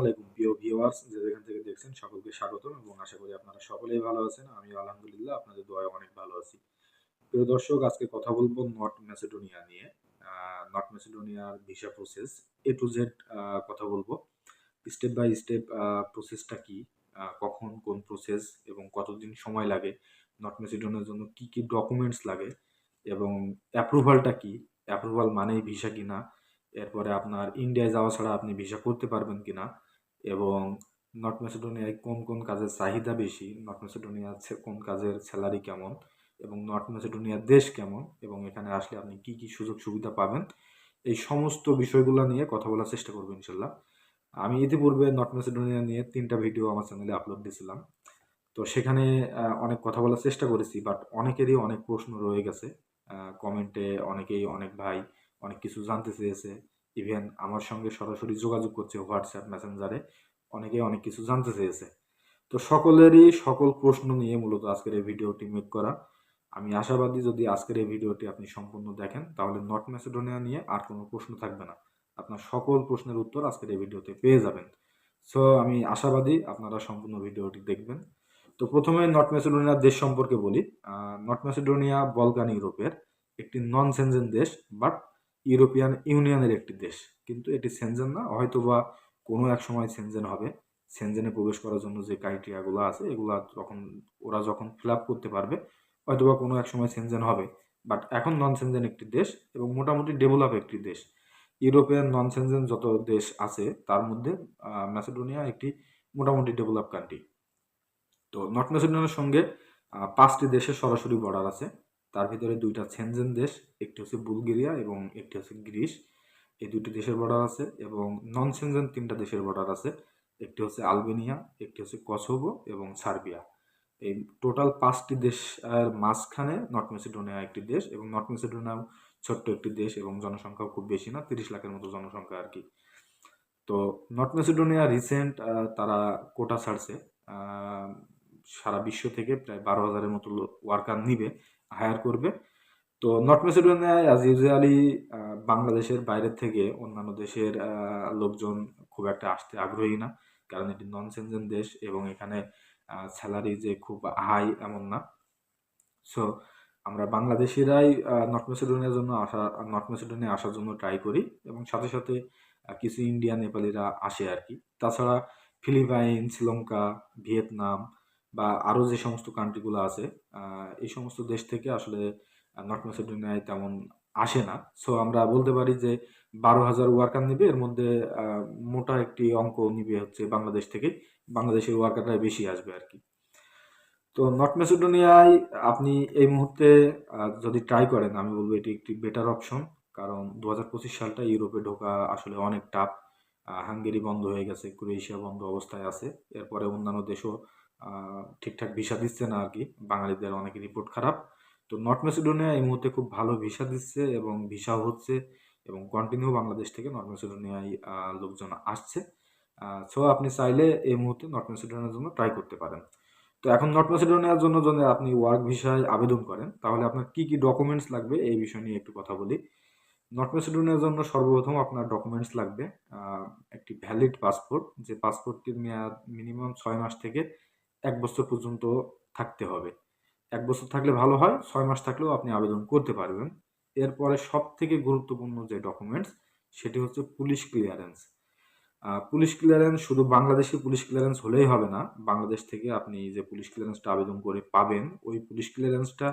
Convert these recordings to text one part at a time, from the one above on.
আলাইকুম। প্রিয় ভিউয়ার্স যে যেখান থেকে দেখছেন, সকলকে স্বাগতম এবং আশা করি আপনারা সকলেই ভালো আছেন। আমি আলহামদুলিল্লাহ, আপনাদের দোয়ায় অনেক ভালো আছি। প্রিয় দর্শক, আজকে কথা বলব নর্থ ম্যাসেডোনিয়া নিয়ে। North ম্যাসেডোনিয়ার visa process A to Z কথা বলব। স্টেপ বাই স্টেপ প্রসেসটা কি কখন, কোন প্রসেস এবং কতদিন সময় লাগে নর্থ ম্যাসেডোনিয়ার জন্য কি কি ডকুমেন্টস লাগে এবং অ্যাপ্রুভালটা কি অ্যাপ্রুভাল মানেই ভিসা কিনা, এরপরে আপনার ইন্ডিয়ায় যাওয়া ছাড়া আপনি ভিসা করতে পারবেন কিনা এবং নর্থ ম্যাসেডোনিয়ায় কোন কোন কাজের চাহিদা বেশি? নর্থ ম্যাসেডোনিয়ার ছে- কোন কাজের স্যালারি কেমন? এবং নর্থ ম্যাসেডোনিয়ার দেশ কেমন? এবং এখানে আসলে আপনি কি কি সুযোগ সুবিধা পাবেন? এই সমস্ত বিষয়গুলো নিয়ে কথা বলার চেষ্টা করব ইনশাল্লাহ। আমি ইতিপূর্বে নর্থ ম্যাসেডোনিয়া নিয়ে তিনটা ভিডিও আমার চ্যানেলে আপলোড দিয়েছিলাম। তো সেখানে অনেক কথা বলার চেষ্টা করেছি বাট অনেকেরই অনেক প্রশ্ন রয়ে গেছে। কমেন্টে অনেকেই অনেক ভাই অনেক কিছু জানতে চেয়েছে। ইভেন আমার সঙ্গে সরাসরি যোগাযোগ করছে হোয়াটসঅ্যাপ মেসেঞ্জারে অনেকেই অনেক কিছু জানতে চেয়েছে। তো সকলেরই সকল প্রশ্ন নিয়ে মূলত আজকের এই ভিডিওটি মেক করা। আমি আশাবাদী যদি আজকের এই ভিডিওটি আপনি সম্পূর্ণ দেখেন, তাহলে নর্থ ম্যাসেডোনিয়া নিয়ে আর কোনো প্রশ্ন থাকবে না। আপনার সকল প্রশ্নের উত্তর আজকের এই ভিডিওতে পেয়ে যাবেন। সো আমি আশাবাদী আপনারা সম্পূর্ণ ভিডিওটি দেখবেন। তো প্রথমে নর্থ ম্যাসেডোনিয়ার দেশ সম্পর্কে বলি। নর্থ ম্যাসেডোনিয়া বলকান ইউরোপের একটি নন সেনজেন দেশ বাট ইউরোপিয়ান ইউনিয়নের একটি দেশ। কিন্তু এটি সেনজেন না, হয়তোবা কোনো এক সময় সেনজেন হবে। সেনজেনে প্রবেশ করার জন্য যে ক্রাইটেরিয়াগুলো আছে, এগুলো যখন, ওরা যখন ফিল আপ করতে পারবে, হয়তোবা কোনো এক সময় সেনজেন হবে। বাট এখন নন সেনজেন একটি দেশ এবং মোটামুটি ডেভেলপ একটি দেশ। ইউরোপিয়ান নন সেনজেন যত দেশ আছে, তার মধ্যে ম্যাসেডোনিয়া একটি মোটামুটি ডেভেলপ কান্ট্রি তো নর্থ ম্যাসেডোনিয়ার সঙ্গে পাঁচটি দেশের সরাসরি বর্ডার আছে। তার ভিতরে দুইটা সেনজেন দেশ, একটি হচ্ছে বুলগেরিয়া এবং একটি হচ্ছে গ্রিস। এই দুটি দেশের বর্ডার আছে এবং নন সেনজেন তিনটা দেশের বর্ডার আছে। একটি হচ্ছে আলবেনিয়া, একটি হচ্ছে কসোভো এবং সার্বিয়া। এই টোটাল পাঁচটি দেশের মাঝখানে নর্থ মেসিডোনিয়া একটি দেশ এবং নর্থ মেসিডোনিয়া ছোট্ট একটি দেশ এবং জনসংখ্যাও খুব বেশি না, তিরিশ লাখের মতো জনসংখ্যা আর কি। তো নর্থ মেসিডোনিয়া রিসেন্ট তারা কোটা ছাড়ছে। সারা বিশ্ব থেকে প্রায় বারো হাজারের মতো ওয়ার্কার নিবে হায়ার করবে। তো নর্থ মেসিডোনিয়ায় অ্যাজ ইউজুয়ালি বাংলাদেশের বাইরের থেকে অন্যান্য দেশের লোকজন খুব একটা আসতে আগ্রহী না, কারণ এটি নন সেনজেন দেশ এবং এখানে স্যালারি যে খুব হাই এমন না। সো আমরা বাংলাদেশিরাই নর্থ মেসিডোনিয়ার জন্য আসা নর্থ মেসিডোনিয়া আসার জন্য ট্রাই করি এবং সাথে সাথে কিছু ইন্ডিয়ান নেপালিরা আসে আর কি। তাছাড়া ফিলিপাইন শ্রীলঙ্কা ভিয়েতনাম বা আরও যে সমস্ত কান্ট্রিগুলো আছে এই সমস্ত দেশ থেকে আসলে নর্থ মেসিডোনিয়ায় তেমন আসে না। সো আমরা বলতে পারি যে বারো হাজার ওয়ার্কার নিবে, এর মধ্যে মোটা একটি অঙ্ক নিবে হচ্ছে বাংলাদেশ থেকে। বাংলাদেশের ওয়ার্কাররাই বেশি আসবে আর কি। তো নর্থ মেসিডোনিয়ায় আপনি এই মুহূর্তে যদি ট্রাই করেন, আমি বলব এটি একটি বেটার অপশন কারণ দু হাজার পঁচিশ সালটা ইউরোপে ঢোকা আসলে অনেক টাফ হাঙ্গেরি বন্ধ হয়ে গেছে, ক্রোয়েশিয়া বন্ধ অবস্থায় আছে। এরপরে অন্যান্য দেশও ঠিকঠাক ভিসা দিচ্ছে না আর কি বাঙালিদের অনেক রিপোর্ট খারাপ। তো নর্থ মেসিডোনিয়া এই মুহূর্তে খুব ভালো ভিসা দিচ্ছে এবং ভিসাও হচ্ছে এবং কন্টিনিউ বাংলাদেশ থেকে নর্থ মেসিডোনিয়ায় লোকজন আসছে। সো আপনি চাইলে এই মুহূর্তে নর্থ মেসিডোনিয়ার জন্য ট্রাই করতে পারেন। তো এখন নর্থ মেসিডোনিয়ার জন্য যদি আপনি ওয়ার্ক ভিসায় আবেদন করেন, তাহলে আপনার কি কি ডকুমেন্টস লাগবে এই বিষয় নিয়ে একটু কথা বলি। নর্থ মেসিডোনিয়ার জন্য সর্বপ্রথম আপনার ডকুমেন্টস লাগবে একটি ভ্যালিড পাসপোর্ট যে পাসপোর্টটির মেয়াদ মিনিমাম ছয় মাস থেকে এক বছর পর্যন্ত থাকতে হবে। এক বছর থাকলে ভালো হয়, ছয় মাস থাকলেও আপনি আবেদন করতে পারবেন। এরপরে সব থেকে গুরুত্বপূর্ণ যে ডকুমেন্টস সেটি হচ্ছে পুলিশ ক্লিয়ারেন্স পুলিশ ক্লিয়ারেন্স শুধু বাংলাদেশে পুলিশ ক্লিয়ারেন্স হলেই হবে না, বাংলাদেশ থেকে আপনি যে পুলিশ ক্লিয়ারেন্সটা আবেদন করে পাবেন, ওই পুলিশ ক্লিয়ারেন্সটা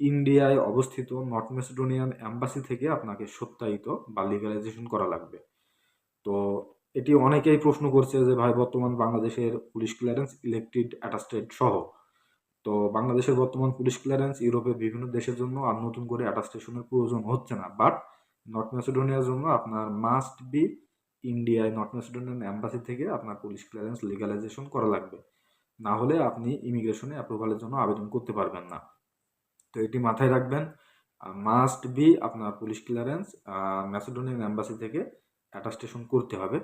ইন্ডিয়ায় অবস্থিত নর্থ মেসিডোনিয়ান অ্যাম্বাসি থেকে আপনাকে সত্যায়িত বা লিগালাইজেশন করা লাগবে। তো এটি অনেকেই প্রশ্ন করছে যে, ভাই, বর্তমান বাংলাদেশের পুলিশ ক্লিয়ারেন্স ইলেকটেড অ্যাটাস্টেড সহ। তো বাংলাদেশের বর্তমান পুলিশ ক্লিয়ারেন্স ইউরোপের বিভিন্ন দেশের জন্য আর নতুন করে অ্যাটাস্টেশনের প্রয়োজন হচ্ছে না। বাট নর্থ মেসিডোনিয়ার জন্য আপনার মাস্ট বি ইন্ডিয়ায় নর্থ মেসিডোনিয়ান অ্যাম্বাসি থেকে আপনার পুলিশ ক্লিয়ারেন্স লিগালাইজেশন করা লাগবে। না হলে আপনি ইমিগ্রেশনে অ্যাপ্রুভালের জন্য আবেদন করতে পারবেন না। তো এটি মাথায় রাখবেন মাস্ট বি আপনার পুলিশ ক্লিয়ারেন্স ম্যাসেডোনিয়ান অ্যাম্বাসি থেকে অ্যাটাস্টেশন করতে হবে।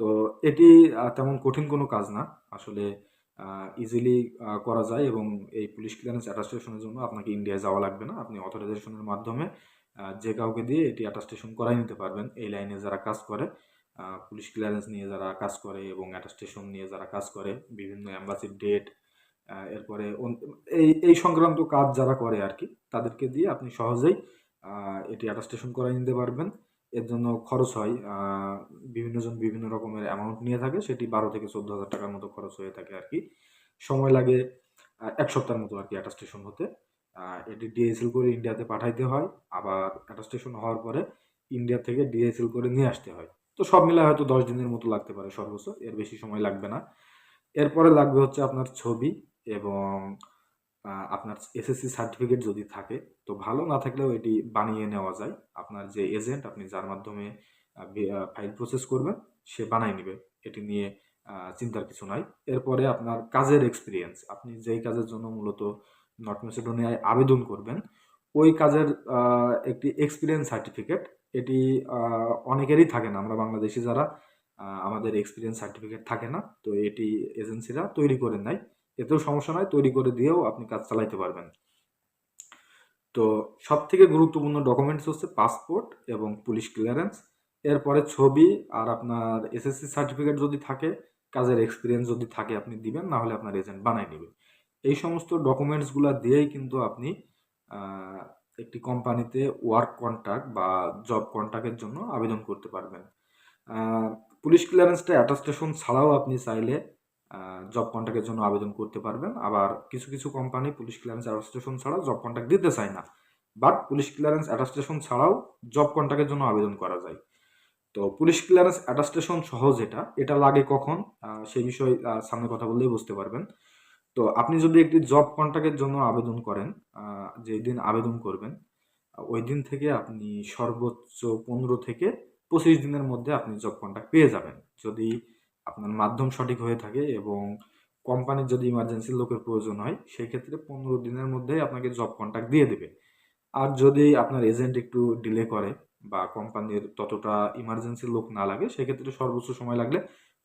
তো এটি তেমন কঠিন কোনো কাজ না। আসলে ইজিলি করা যায় এবং এই পুলিশ ক্লিয়ারেন্স অ্যাটাস্টেশনের জন্য আপনাকে ইন্ডিয়ায় যাওয়া লাগবে না। আপনি অথরাইজেশনের মাধ্যমে যে কাউকে দিয়ে এটি অ্যাটাস্টেশন করাই নিতে পারবেন। এই লাইনে যারা কাজ করে পুলিশ ক্লিয়ারেন্স নিয়ে যারা কাজ করে এবং অ্যাটাস্টেশন নিয়ে যারা কাজ করে, বিভিন্ন অ্যাম্বাসির ডেট এরপরে এই এই সংক্রান্ত কাজ যারা করে আর কি, তাদেরকে দিয়ে আপনি সহজেই এটি অ্যাটাস্টেশন করাই নিতে পারবেন। এর জন্য খরচ হয়। আহ, বিভিন্ন রকমের অ্যামাউন্ট নিয়ে থাকে সেটি বারো থেকে চোদ্দ হাজার টাকার মতো খরচ হয়ে থাকে আর কি। সময় লাগে এক সপ্তাহের মতো আর কি অ্যাটাস্টেশন হতে। এটি ডিএসএল করে ইন্ডিয়াতে পাঠাইতে হয় আবার অ্যাটাস্টেশন হওয়ার পরে ইন্ডিয়া থেকে ডিএসএল করে নিয়ে আসতে হয়। তো সব মিলে হয়তো দশ দিনের মতো লাগতে পারে সর্বোচ্চ এর বেশি সময় লাগবে না। এরপরে লাগবে হচ্ছে আপনার ছবি এবং আপনার এসএসসি সার্টিফিকেট যদি থাকে, তো ভালো না থাকলেও এটি বানিয়ে নেওয়া যায়। আপনার যে এজেন্ট আপনি যার মাধ্যমে ফাইল প্রসেস করবেন, সে বানাই নেবে। এটি নিয়ে চিন্তার কিছু নাই। এরপরে আপনার কাজের এক্সপিরিয়েন্স আপনি যেই কাজের জন্য মূলত নর্থ মেসিডোনিয়ায় আবেদন করবেন, ওই কাজের একটি এক্সপিরিয়েন্স সার্টিফিকেট এটি অনেকেরই থাকে না। আমরা বাংলাদেশি যারা আমাদের এক্সপিরিয়েন্স সার্টিফিকেট থাকে না, তো এটি এজেন্সিরা তৈরি করে নেয়। এতেও সমস্যা নয়, তৈরি করে দিয়েও আপনি কাজ চালাইতে পারবেন। তো সব থেকে গুরুত্বপূর্ণ ডকুমেন্টস হচ্ছে পাসপোর্ট এবং পুলিশ ক্লিয়ারেন্স এরপরে ছবি আর আপনার এসএসসি সার্টিফিকেট যদি থাকে, কাজের এক্সপিরিয়েন্স যদি থাকে আপনি দিবেন না হলে আপনার এজেন্ট বানাই নেবে। এই সমস্ত ডকুমেন্টসগুলো দিয়েই কিন্তু আপনি একটি কোম্পানিতে ওয়ার্ক কন্ট্রাক্ট বা জব কন্ট্রাক্টের জন্য আবেদন করতে পারবেন। পুলিশ ক্লিয়ারেন্সটা অ্যাটাস্টেশন ছাড়াও আপনি চাইলে জব কন্ট্রাক্টের জন্য আবেদন করতে পারবেন। আবার কিছু কিছু কোম্পানি পুলিশ ক্লিয়ারেন্স অ্যাটাস্টেশন ছাড়াও জব কন্ট্রাক্ট দিতে চায় না। বাট পুলিশ ক্লিয়ারেন্স অ্যাটাস্টেশন ছাড়াও জব কন্ট্রাক্টের জন্য আবেদন করা যায়। তো পুলিশ ক্লিয়ারেন্স অ্যাটাস্টেশন সহজ এটা। এটা লাগে কখন? সেই বিষয়ে সামনে কথা বললেই বুঝতে পারবেন। তো আপনি যদি একটি জব কন্ট্রাক্টের জন্য আবেদন করেন যেই দিন আবেদন করবেন ওই দিন থেকে আপনি সর্বোচ্চ পনেরো থেকে পঁচিশ দিনের মধ্যে আপনি জব কন্ট্রাক্ট পেয়ে যাবেন। যদি আপনার মাধ্যম সঠিক হয়ে থাকে এবং কোম্পানির যদি ইমার্জেন্সি লোকের প্রয়োজন হয় সেই ক্ষেত্রে পনেরো দিনের মধ্যেই আপনাকে জব কন্ট্রাক্ট দিয়ে দেবে। আর যদি আপনার এজেন্ট একটু ডিলে করে বা কোম্পানির ততটা ইমার্জেন্সি লোক না লাগে, সেক্ষেত্রে সর্বোচ্চ সময় লাগলে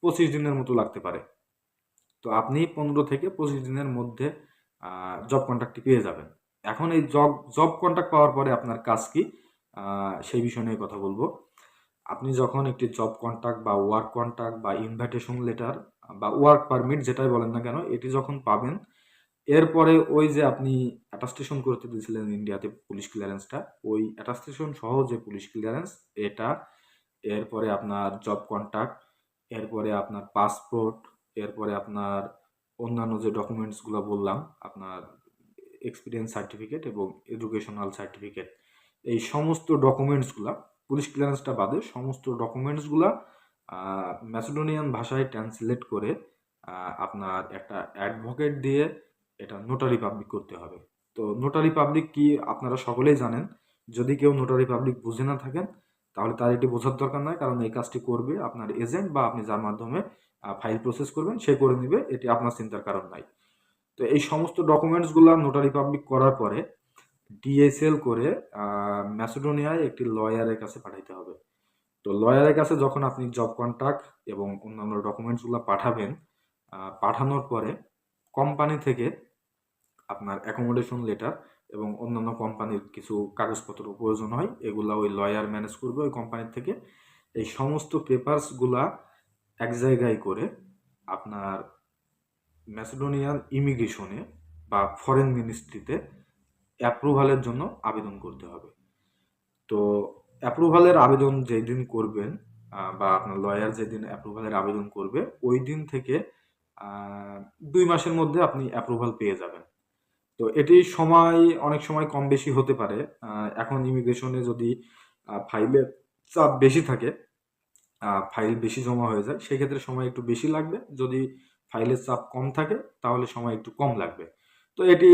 পঁচিশ দিনের মতো লাগতে পারে। তো আপনি পনেরো থেকে পঁচিশ দিনের মধ্যে জব কন্ট্রাক্টটি পেয়ে যাবেন। এখন এই জব জব কন্ট্রাক্ট পাওয়ার পরে আপনার কাজ কি? সেই বিষয় নিয়ে কথা বলব। আপনি যখন একটি জব কন্ট্রাক্ট বা ওয়ার্ক কন্ট্রাক্ট বা ইনভাইটেশন লেটার বা ওয়ার্ক পারমিট যেটাই বলেন না কেন, এটি যখন পাবেন, এরপরে ওই যে আপনি অ্যাটাস্টেশন করতে দিয়েছিলেন ইন্ডিয়াতে পুলিশ ক্লিয়ারেন্সটা ওই অ্যাটাস্টেশন সহ যে পুলিশ ক্লিয়ারেন্স এটা, এরপরে আপনার জব কন্ট্রাক্ট এরপরে আপনার পাসপোর্ট এরপরে আপনার অন্যান্য যে ডকুমেন্টসগুলো বললাম, আপনার এক্সপিরিয়েন্স সার্টিফিকেট এবং এডুকেশনাল সার্টিফিকেট এই সমস্ত ডকুমেন্টসগুলা পুলিশ ক্লিয়ারেন্সটা বাদে সমস্ত ডকুমেন্টসগুলা ম্যাসিডোনিয়ান ভাষায় ট্রান্সলেট করে আপনার একটা অ্যাডভোকেট দিয়ে এটা নোটারি পাবলিক করতে হবে। তো নোটারি পাবলিক কি আপনারা সকলেই জানেন, যদি কেউ নোটারি পাবলিক বুঝে না থাকেন, তাহলে তার এটি বোঝার দরকার নয় কারণ এই কাজটি করবে আপনার এজেন্ট বা আপনি যার মাধ্যমে ফাইল প্রসেস করবেন, সে করে নেবে এটি আপনার চিন্তার কারণ নাই। তো এই সমস্ত ডকুমেন্টসগুলো নোটারি পাবলিক করার পরে ডিএসএল করে ম্যাসিডোনিয়ায় একটি লয়ারের কাছে পাঠাইতে হবে। তো লয়ারের কাছে যখন আপনি জব কন্ট্রাক্ট এবং অন্যান্য ডকুমেন্টসগুলো পাঠাবেন পাঠানোর পরে কোম্পানি থেকে আপনার অ্যাকোমোডেশন লেটার এবং অন্যান্য কোম্পানির কিছু কাগজপত্র প্রয়োজন হয়, এগুলা ওই লয়ার ম্যানেজ করবে ওই কোম্পানির থেকে। এই সমস্ত পেপারসগুলা এক জায়গায় করে আপনার ম্যাসিডোনিয়ান ইমিগ্রেশনে বা ফরেন মিনিস্ট্রিতে অ্যাপ্রুভালের জন্য আবেদন করতে হবে। তো অ্যাপ্রুভালের আবেদন যেই দিন করবেন বা আপনার লয়ার যেদিন অ্যাপ্রুভালের আবেদন করবে, ওই দিন থেকে দুই মাসের মধ্যে আপনি অ্যাপ্রুভাল পেয়ে যাবেন। তো এটি সময়, অনেক সময় কম বেশি হতে পারে। এখন ইমিগ্রেশনে যদি ফাইলের চাপ বেশি থাকে ফাইল বেশি জমা হয়ে যায়, সেক্ষেত্রে সময় একটু বেশি লাগবে। যদি ফাইলের চাপ কম থাকে, তাহলে সময় একটু কম লাগবে। তো এটি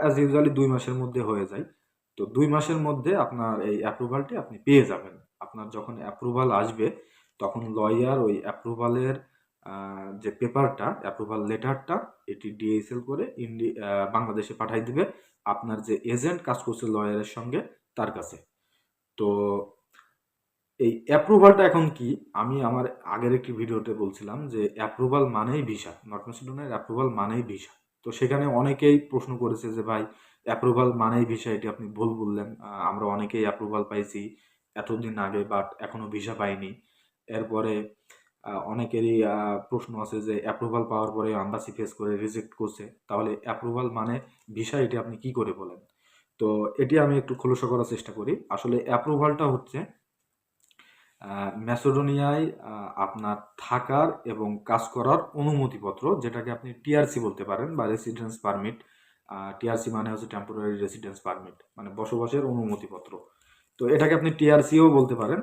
অ্যাজ ইউজুয়ালি দুই মাসের মধ্যে হয়ে যায়। তো দুই মাসের মধ্যে আপনার এই অ্যাপ্রুভালটি আপনি পেয়ে যাবেন। আপনার যখন অ্যাপ্রুভাল আসবে, তখন লয়ার ওই অ্যাপ্রুভালের যে পেপারটা অ্যাপ্রুভাল লেটারটা এটি ডিএসএল করে ইন্ডি বাংলাদেশে পাঠাই দিবে আপনার যে এজেন্ট কাজ করছে লয়ারের সঙ্গে তার কাছে। তো এই অ্যাপ্রুভালটা এখন কি? আমি আমার আগের একটি ভিডিওতে বলছিলাম যে অ্যাপ্রুভাল মানেই ভিসা, নর্থ মেসিডোনিয়ার অ্যাপ্রুভাল মানেই ভিসা। তো সেখানে অনেকেই প্রশ্ন করেছে যে, ভাই অ্যাপ্রুভাল মানেই ভিসা এটি আপনি ভুল বললেন। আমরা অনেকেই অ্যাপ্রুভাল পাইছি এতদিন আগে বাট এখনও ভিসা পাইনি। এরপরে অনেকেরই প্রশ্ন আছে যে অ্যাপ্রুভাল পাওয়ার পরে আম্বাসি ফেস করে রিজেক্ট করছে। তাহলে অ্যাপ্রুভাল মানে ভিসা এটি আপনি কি করে বলেন? তো এটি আমি একটু খোলসা করার চেষ্টা করি। আসলে অ্যাপ্রুভালটা হচ্ছে ম্যাসেডোনিয়ায় আপনার থাকার এবং কাজ করার অনুমতিপত্র, যেটাকে আপনি টিআরসি বলতে পারেন বা রেসিডেন্স পারমিট টিআরসি মানে হচ্ছে টেম্পোরারি রেসিডেন্স পারমিট মানে বসবাসের অনুমতিপত্র। তো এটাকে আপনি টিআরসিও বলতে পারেন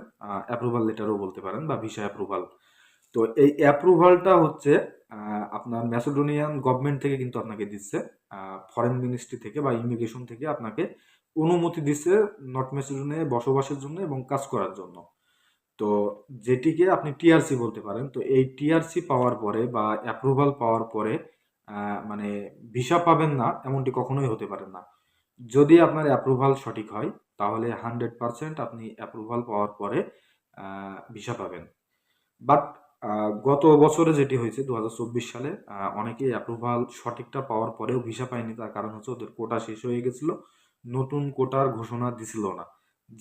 অ্যাপ্রুভাল লেটারও বলতে পারেন বা ভিসা অ্যাপ্রুভাল তো এই অ্যাপ্রুভালটা হচ্ছে আপনার ম্যাসেডোনিয়ান গভর্নমেন্ট থেকে কিন্তু আপনাকে দিচ্ছে ফরেন মিনিস্ট্রি থেকে বা ইমিগ্রেশন থেকে আপনাকে অনুমতি দিচ্ছে নর্থ ম্যাসেডোনিয়ায় বসবাসের জন্য এবং কাজ করার জন্য। তো যেটিকে আপনি টিআরসি বলতে পারেন, তো এই টিআরসি পাওয়ার পরে বা অ্যাপ্রুভাল পাওয়ার পরে মানে ভিসা পাবেন না, এমনটি কখনোই হতে পারে না। যদি আপনার অ্যাপ্রুভাল সঠিক হয়, তাহলে হান্ড্রেড পারসেন্ট আপনি অ্যাপ্রুভাল পাওয়ার পরে ভিসা পাবেন। বাট গত বছরে যেটি হয়েছে দু হাজার চব্বিশ সালে অনেকেই অ্যাপ্রুভাল সঠিকটা পাওয়ার পরেও ভিসা পায়নি। তার কারণ হচ্ছে ওদের কোটা শেষ হয়ে গেছিল, নতুন কোটার ঘোষণা দিছিল না।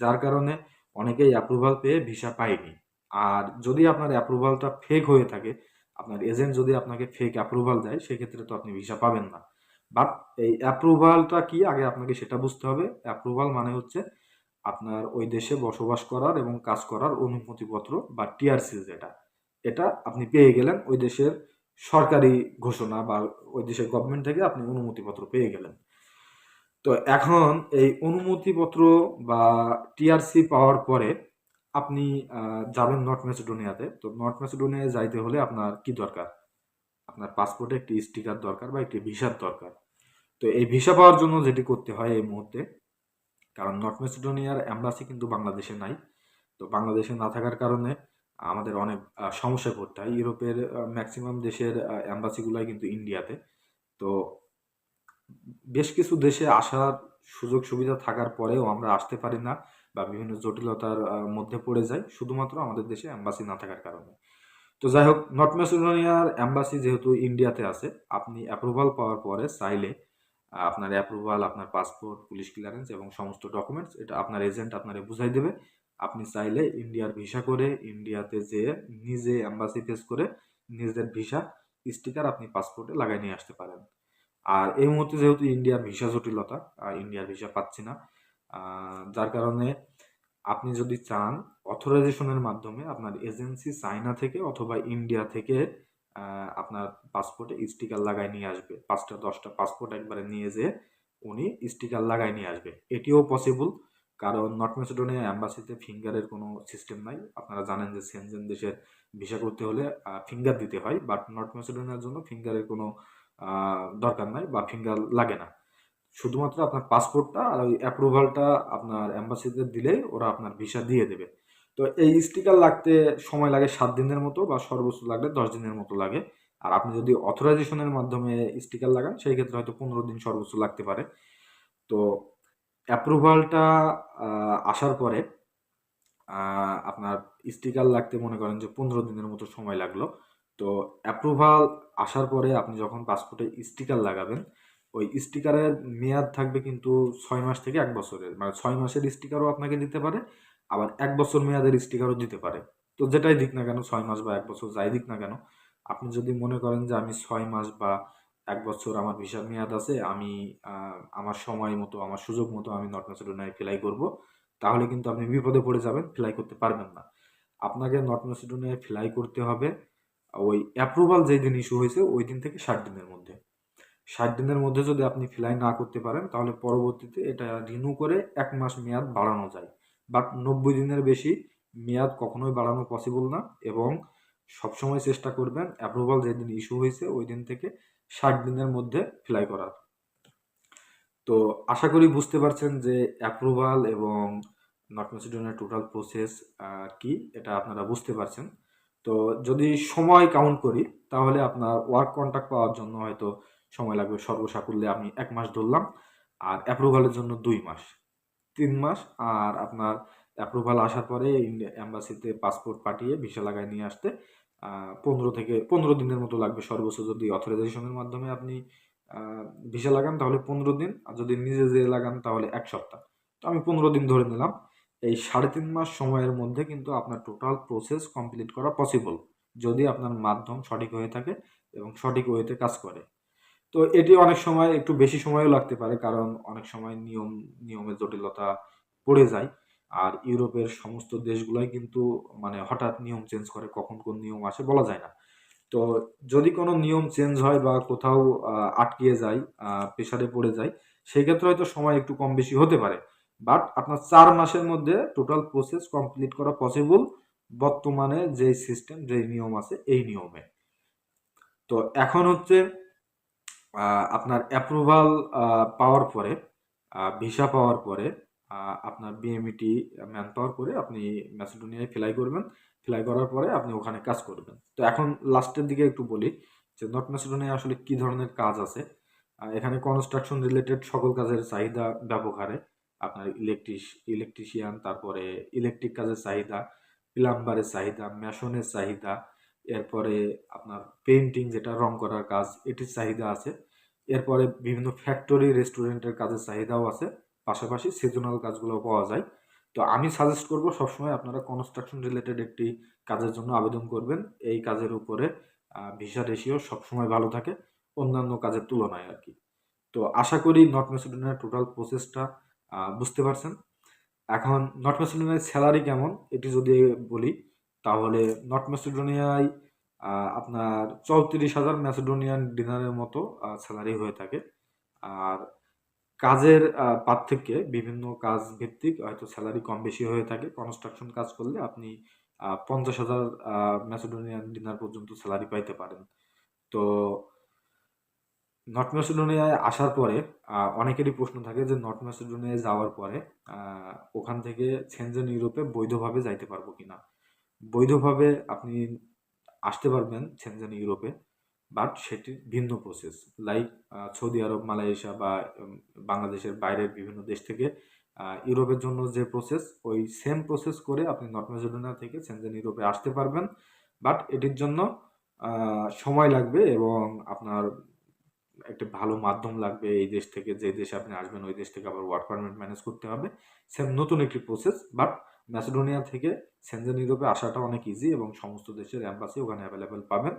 যার কারণে অনেকেই অ্যাপ্রুভাল পেয়ে ভিসা পায়নি। আর যদি আপনার অ্যাপ্রুভালটা ফেক হয়ে থাকে, আপনার এজেন্ট যদি আপনাকে ফেক অ্যাপ্রুভাল দেয়, সেক্ষেত্রে তো আপনি ভিসা পাবেন না। বাট এই অ্যাপ্রুভালটা কি? আগে আপনাকে সেটা বুঝতে হবে। অ্যাপ্রুভাল মানে হচ্ছে আপনার ওই দেশে বসবাস করার এবং কাজ করার অনুমতিপত্র বা টিআরসি যেটা। এটা আপনি পেয়ে গেলেন ওই দেশের সরকারি ঘোষণা বা ওই দেশের গভর্নমেন্ট থেকে আপনি অনুমতিপত্র পেয়ে গেলেন। তো এখন এই অনুমতিপত্র বা টিআরসি পাওয়ার পরে আপনি যাবেন নর্থ ম্যাসেডোনিয়াতে তো নর্থ ম্যাসেডোনিয়ায় যাইতে হলে আপনার কি দরকার? আপনার পাসপোর্টে একটি স্টিকার দরকার বা একটি ভিসার দরকার। তো এই ভিসা পাওয়ার জন্য যেটি করতে হয় এই মুহূর্তে কারণ নর্থ ম্যাসেডোনিয়ার অ্যাম্বাসি কিন্তু বাংলাদেশে নাই। তো বাংলাদেশে না থাকার কারণে আমাদের অনেক আহ, সমস্যায় পড়তে হয়। ইউরোপের ম্যাক্সিমাম দেশের এম্বাসিগুলাই কিন্তু ইন্ডিয়াতে তো বেশ কিছু দেশে আসার সুযোগ সুবিধা থাকার পরেও আমরা আসতে পারি না বা বিভিন্ন জটিলতার মধ্যে পড়ে যাই। শুধুমাত্র আমাদের দেশে অ্যাম্বাসি না থাকার কারণে। তো যাই হোক, নর্থ ম্যাসেডোনিয়ার অ্যাম্বাসি যেহেতু ইন্ডিয়াতে আছে, আপনি অ্যাপ্রুভাল পাওয়ার পরে চাইলে আপনার অ্যাপ্রুভাল আপনার পাসপোর্ট পুলিশ ক্লিয়ারেন্স এবং সমস্ত ডকুমেন্টস এটা আপনার এজেন্ট আপনারে বুঝাই দেবে। আপনি চাইলে ইন্ডিয়ার ভিসা করে, ইন্ডিয়াতে যেয়ে নিজে অ্যাম্বাসি ফেস করে নিজের ভিসা স্টিকার আপনি পাসপোর্টে লাগাই নিয়ে আসতে পারেন। আর এই মুহূর্তে যেহেতু ইন্ডিয়ার ভিসা জটিলতা ইন্ডিয়ার ভিসা পাচ্ছি না যার কারণে আপনি যদি চান অথরাইজেশনের মাধ্যমে আপনার এজেন্সি চায়না থেকে অথবা ইন্ডিয়া থেকে আপনার পাসপোর্টে স্টিকার লাগাই নিয়ে আসবে। পাঁচটা, দশটা পাসপোর্ট একবারে নিয়ে যেয়ে উনি স্টিকার লাগাই নিয়ে আসবে। এটিও পসিবল কারণ নর্থ ম্যাসেডোনিয়া অ্যাম্বাসিতে ফিঙ্গারের কোনো সিস্টেম নাই। আপনারা জানেন যে সেনজেন দেশের ভিসা করতে হলে ফিঙ্গার দিতে হয় বাট নর্থ ম্যাসেডোনিয়ার জন্য ফিঙ্গারের কোনো দরকার নাই বা ফিঙ্গার লাগে না। শুধুমাত্র আপনার পাসপোর্টটা আর ওই অ্যাপ্রুভালটা আপনার অ্যাম্বাসিতে দিলেই ওরা আপনার ভিসা দিয়ে দেবে। তো এই স্টিকার লাগতে সময় লাগে সাত দিনের মতো বা সর্বোচ্চ লাগলে দশ দিনের মতো লাগে। আর আপনি যদি অথরাইজেশনের মাধ্যমে স্টিকার লাগান, সেই ক্ষেত্রে হয়তো পনেরো দিন সর্বোচ্চ লাগতে পারে। তো অ্যাপ্রুভালটা আসার পরে আপনার স্টিকার লাগতে মনে করেন যে পনেরো দিনের মতো সময় লাগল। তো অ্যাপ্রুভাল আসার পরে আপনি যখন পাসপোর্টে স্টিকার লাগাবেন, ওই স্টিকারের মেয়াদ থাকবে কিন্তু ছয় মাস থেকে এক বছরের। মানে ছয় মাসের স্টিকারও আপনাকে দিতে পারে, আবার এক বছর মেয়াদের স্টিকারও দিতে পারে। তো যেটাই দিক না কেন, ছয় মাস বা এক বছর যাই দিক না কেন, আপনি যদি মনে করেন যে আমি ছয় মাস বা এক বছর আমার ভিসার মেয়াদ আছে, আমি আমার সময় মতো, আমার সুযোগ মতো আমি নর্থ ম্যাসেডোনিয়ায় ফ্লাই করব, তাহলে কিন্তু আপনি বিপদে পড়ে যাবেন ফ্লাই করতে পারবেন না। আপনাকে নর্থ ম্যাসেডোনিয়ায় ফ্লাই করতে হবে ওই অ্যাপ্রুভাল যেই দিন ইস্যু হয়েছে, ওই দিন থেকে ষাট দিনের মধ্যে। ষাট দিনের মধ্যে যদি আপনি ফ্লাই না করতে পারেন, তাহলে পরবর্তীতে এটা রিনিউ করে এক মাস মেয়াদ বাড়ানো যায়। বাট নব্বই দিনের বেশি মেয়াদ কখনোই বাড়ানো পসিবল না এবং সবসময় চেষ্টা করবেন অ্যাপ্রুভাল যেদিন ইস্যু হয়েছে, ওই দিন থেকে ষাট দিনের মধ্যে ফ্লাই করার। তো আশা করি বুঝতে পারছেন যে অ্যাপ্রুভাল এবং নর্থ ম্যাসেডোনিয়ার টোটাল প্রসেস কি, এটা আপনারা বুঝতে পারছেন। তো যদি সময় কাউন্ট করি, তাহলে আপনার ওয়ার্ক কন্ট্রাক্ট পাওয়ার জন্য হয়তো সময় লাগবে সর্বসাকুল্যে আমি এক মাস ধরলাম, আর অ্যাপ্রুভালের জন্য দুই মাস। তিন মাস, আর আপনার অ্যাপ্রুভাল আসার পরে অ্যাম্বাসিতে পাসপোর্ট পাঠিয়ে ভিসা লাগায় নিয়ে আসতে পনেরো থেকে, পনেরো দিনের মতো লাগবে সর্বোচ্চ যদি অথরাইজেশনের মাধ্যমে আপনি ভিসা লাগান, তাহলে পনেরো দিন, আর যদি নিজে যেয়ে লাগান, তাহলে এক সপ্তাহ। তো আমি পনেরো দিন ধরে নিলাম। এই সাড়ে তিন মাস সময়ের মধ্যে কিন্তু আপনার টোটাল প্রসেস কমপ্লিট করা পসিবল যদি আপনার মাধ্যম সঠিক হয়ে থাকে এবং সঠিক ওয়েতে কাজ করে। তো এটি অনেক সময় একটু বেশি সময়ও লাগতে পারে, কারণ অনেক সময় নিয়ম, নিয়মের জটিলতা পড়ে যায়। আর ইউরোপের সমস্ত দেশগুলাই কিন্তু মানে হঠাৎ নিয়ম চেঞ্জ করে, কখন কোন নিয়ম আসে বলা যায় না। তো যদি কোনো নিয়ম চেঞ্জ হয় বা কোথাও আটকিয়ে যায় প্রেশারে পড়ে যায় সেই ক্ষেত্রে হয়তো সময় একটু কম বেশি হতে পারে। বাট আপনার চার মাসের মধ্যে টোটাল প্রসেস কমপ্লিট করা পসিবল বর্তমানে যে সিস্টেম যে নিয়ম আছে, এই নিয়মে। তো এখন হচ্ছে আপনার অ্যাপ্রুভাল পাওয়ার পরে ভিসা পাওয়ার পরে আপনার বিএমইটি ম্যান পাওয়ার করে আপনি ম্যাসেডোনিয়ায় ফ্লাই করবেন। ফ্লাই করার পরে আপনি ওখানে কাজ করবেন। তো এখন লাস্টের দিকে একটু বলি, যে নর্থ ম্যাসেডোনিয়া আসলে কি ধরনের কাজ আছে? এখানে কনস্ট্রাকশন রিলেটেড সকল কাজের চাহিদা ব্যাপক আপনার ইলেকট্রিশ ইলেকট্রিশিয়ান তারপরে ইলেকট্রিক কাজের চাহিদা প্লাম্বারের চাহিদা মেশনের চাহিদা, এরপরে আপনার পেইন্টিং যেটা রং করার কাজ, এটির চাহিদা আছে। এরপরে বিভিন্ন ফ্যাক্টরি রেস্টুরেন্টের কাজের চাহিদাও আছে। পাশাপাশি সিজনাল কাজগুলো পাওয়া যায়। তো আমি সাজেস্ট করব সবসময় আপনারা কনস্ট্রাকশন রিলেটেড একটি কাজের জন্য আবেদন করবেন। এই কাজের উপরে ভিসা রেশিও সবসময় ভালো থাকে, অন্যান্য কাজের তুলনায় আর কি। তো আশা করি নর্থ মেসিডোনিয়ার টোটাল প্রসেসটা বুঝতে পারছেন? এখন নর্থ মেসিডোনিয়ার স্যালারি কেমন? এটি যদি বলি, তাহলে নর্থ মেসিডোনিয়ায় আপনার চৌত্রিশ হাজার ম্যাসিডোনিয়ান ডিনারের মতো স্যালারি হয়ে থাকে। আর কাজের পার্থক্যে বিভিন্ন কাজ ভিত্তিক হয়তো স্যালারি কম বেশি হয়ে থাকে। কনস্ট্রাকশন কাজ করলে আপনি পঞ্চাশ হাজার ম্যাসিডোনিয়ান ডিনার পর্যন্ত স্যালারি পাইতে পারেন। তো নর্থ ম্যাসিডোনিয়ায় আসার পরে অনেকেরই প্রশ্ন থাকে যে নর্থ ম্যাসিডোনিয়ায় যাওয়ার পরে ওখান থেকে সেনজেন ইউরোপে বৈধভাবে যাইতে পারব কিনা? বৈধভাবে আপনি আসতে পারবেন সেনজেন ইউরোপে, বাট সেটি ভিন্ন process like Saudi Arab, Malaysia বা বাংলাদেশের বাইরের বিভিন্ন দেশ থেকে ইউরোপের জন্য যে প্রসেস ওই সেম প্রসেস করে আপনি নর্থ মেসিডোনিয়া থেকে সেনজেন ইউরোপে আসতে পারবেন। বাট এটির জন্য সময় লাগবে এবং আপনার একটা ভালো মাধ্যম লাগবে এই দেশ থেকে, যে দেশে আপনি আসবেন, ওই দেশ থেকে আবার ওয়ার্ক পারমিট ম্যানেজ করতে হবে। সেম নতুন একটি প্রসেস বাট ম্যাসিডোনিয়া থেকে সেনজেন ইউরোপে আসাটা অনেক ইজি এবং সমস্ত দেশের অ্যাম্বাসি ওখানে অ্যাভেলেবেল পাবেন।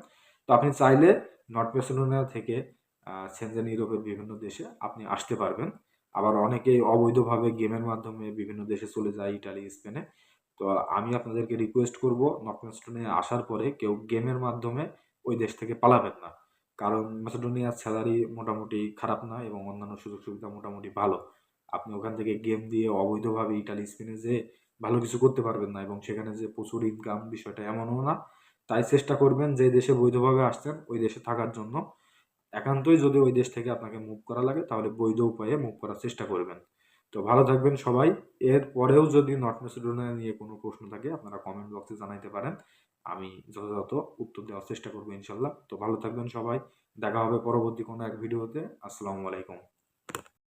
তো আপনি চাইলে নর্থ ম্যাসিডোনিয়া থেকে সেনজেন ইউরোপের বিভিন্ন দেশে আপনি আসতে পারবেন। আবার অনেকেই অবৈধভাবে গেমের মাধ্যমে বিভিন্ন দেশে চলে যায় ইটালি স্পেনে তো আমি আপনাদেরকে রিকোয়েস্ট করব নর্থ ম্যাসিডোনিয়া আসার পরে কেউ গেমের মাধ্যমে ওই দেশ থেকে পালাবেন না। কারণ ম্যাসেডোনিয়ার স্যালারি মোটামুটি খারাপ না এবং অন্যান্য সুযোগ সুবিধা মোটামুটি ভালো। আপনি ওখান থেকে গেম দিয়ে অবৈধভাবে ইটালি স্পেনে যে ভালো কিছু করতে পারবেন না এবং সেখানে যে প্রচুর ইনকাম বিষয়টা এমনও না, তাই চেষ্টা করবেন যে দেশে বৈধভাবে আসছেন ওই দেশে থাকার জন্য। একান্তই যদি ওই দেশ থেকে আপনাকে মুভ করা লাগে, তাহলে বৈধ উপায়ে মুভ করার চেষ্টা করবেন। তো ভালো থাকবেন সবাই। এর পরেও যদি নর্থ মেসিডোনিয়া নিয়ে কোনো প্রশ্ন থাকে, আপনারা কমেন্ট বক্সে জানাইতে পারেন। আমি যথাযথ উত্তর দেওয়ার চেষ্টা করব ইনশাল্লাহ। তো ভালো থাকবেন সবাই। দেখা হবে পরবর্তী কোনো এক ভিডিওতে। আসসালামু আলাইকুম।